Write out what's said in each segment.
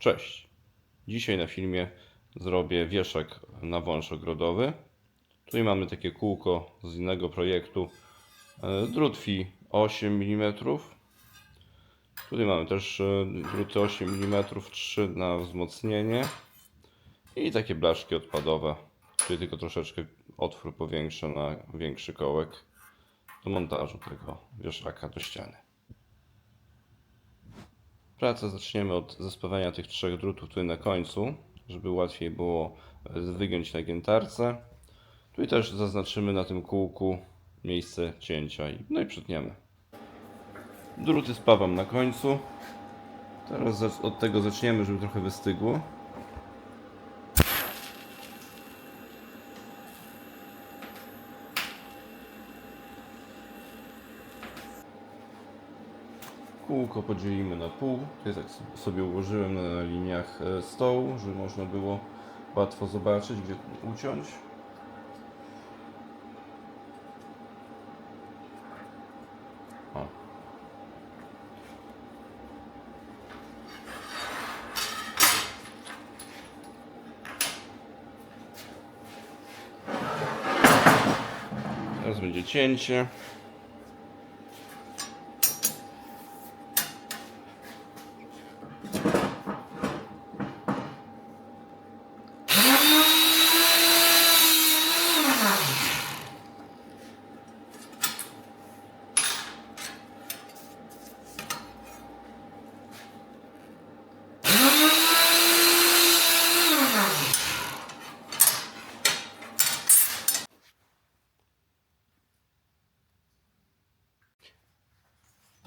Cześć! Dzisiaj na filmie zrobię wieszak na wąż ogrodowy. Tutaj mamy takie kółko z innego projektu. Drut fi 8 mm. Tutaj mamy też e, druty 8 mm, 3 na wzmocnienie. I takie blaszki odpadowe. Tutaj tylko troszeczkę otwór powiększę na większy kołek do montażu tego wieszaka do ściany. Pracę zaczniemy od zespawania tych trzech drutów tutaj na końcu, żeby łatwiej było e, wygiąć na giętarce. Tutaj też zaznaczymy na tym kółku miejsce cięcia no i przytniemy. Druty spawam na końcu. Teraz od tego zaczniemy, żeby trochę wystygło. Kółko podzielimy na pół. Ja tak sobie ułożyłem na liniach e, stołu, żeby można było łatwo zobaczyć, gdzie uciąć. Teraz będzie cięcie.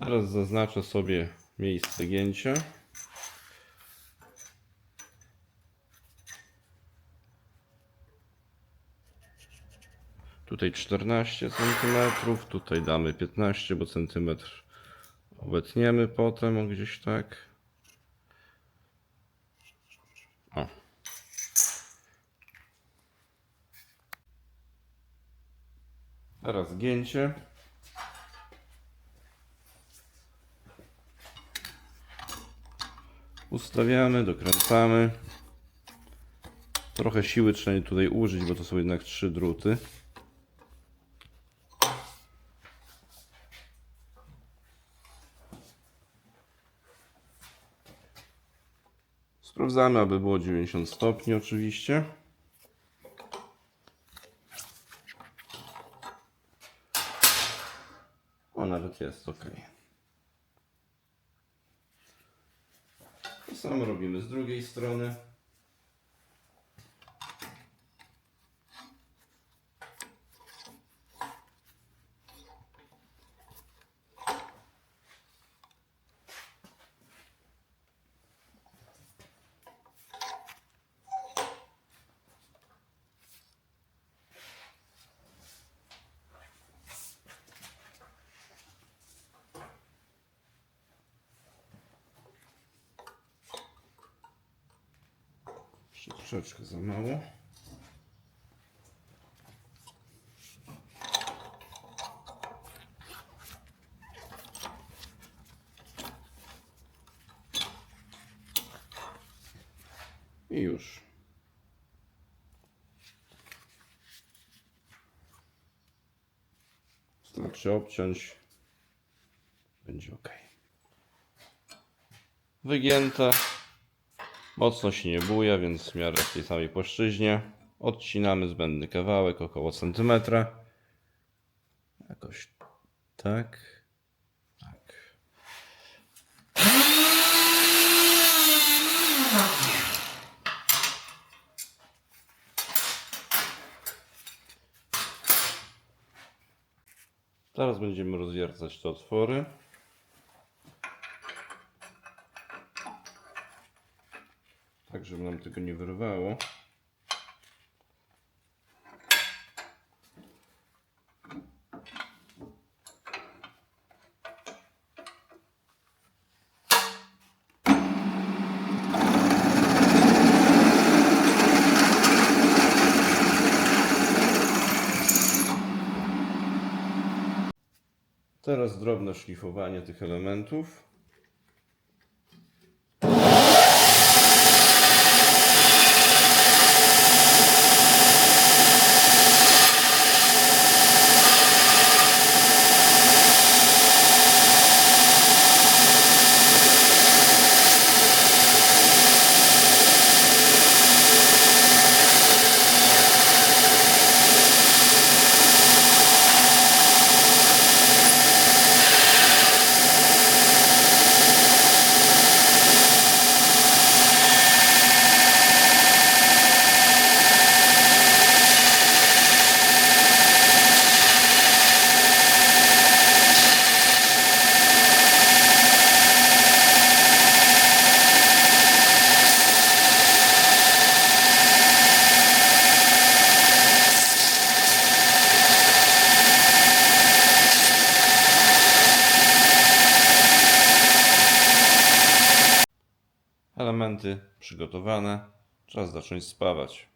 Teraz zaznaczę sobie miejsce gięcia. Tutaj 14 cm, tutaj damy 15, bo centymetr obetniemy potem gdzieś tak. O. Teraz gięcie. Ustawiamy, dokręcamy. Trochę siły trzeba tutaj użyć, bo to są jednak trzy druty. Sprawdzamy, aby było 90 stopni oczywiście. O, nawet jest ok. To samo robimy z drugiej strony. Jeszcze troszeczkę za mało. I już. Wystarczy obciąć. Będzie ok. Wygięte. Mocno się nie buja, więc w miarę w tej samej płaszczyźnie. Odcinamy zbędny kawałek, około centymetra. Jakoś tak. Tak. Teraz będziemy rozwiercać te otwory. Tak żeby nam tego nie wyrwało. Teraz drobne szlifowanie tych elementów. Przygotowane. Czas zacząć spawać.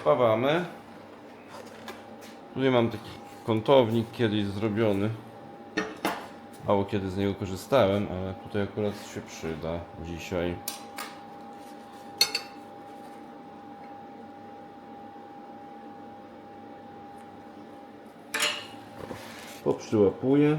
Spawamy. Tutaj mam taki kątownik kiedyś zrobiony. Mało kiedy z niego korzystałem, ale tutaj akurat się przyda dzisiaj. Poprzyłapuję.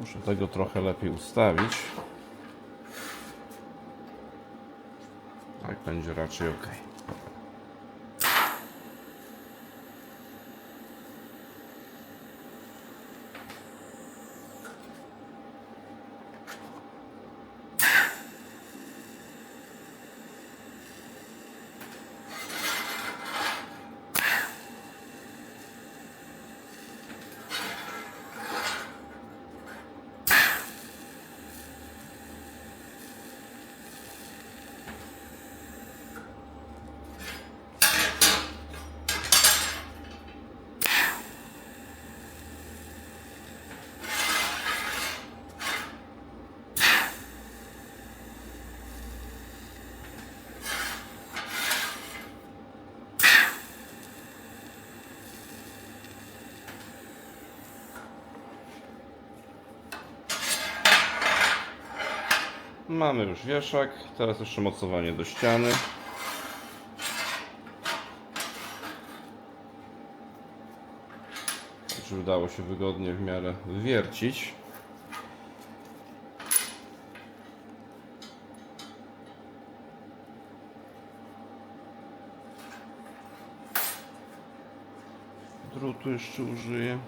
Muszę tego trochę lepiej ustawić. Tak będzie raczej ok. Mamy już wieszak, teraz jeszcze mocowanie do ściany. Czy udało się wygodnie w miarę wywiercić. Drutu jeszcze użyję.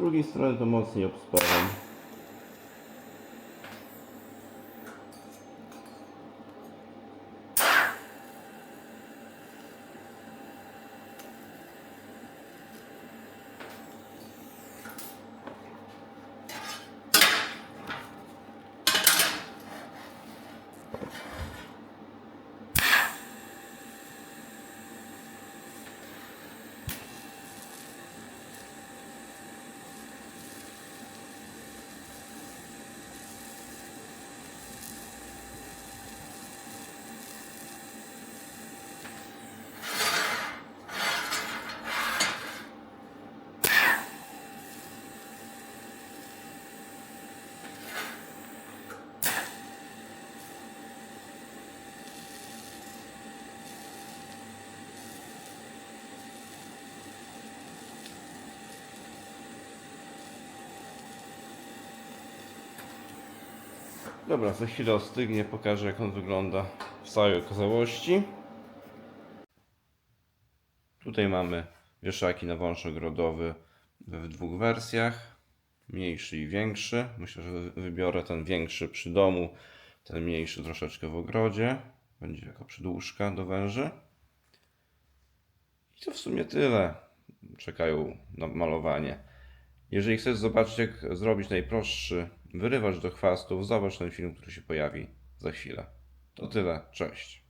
Drugiej strony to mocniej obsparam. Dobra, za chwilę ostygnie, pokażę jak on wygląda w całej okazałości. Tutaj mamy wieszaki na wąż ogrodowy w dwóch wersjach, mniejszy i większy. Myślę, że wy- wybiorę ten większy przy domu, ten mniejszy troszeczkę w ogrodzie. Będzie jako przydłużka do węży. I to w sumie tyle. Czekają na malowanie. Jeżeli chcesz zobaczyć, jak zrobić najprostszy wyrywacz do chwastów, zobacz ten film, który się pojawi za chwilę. To tyle. Cześć.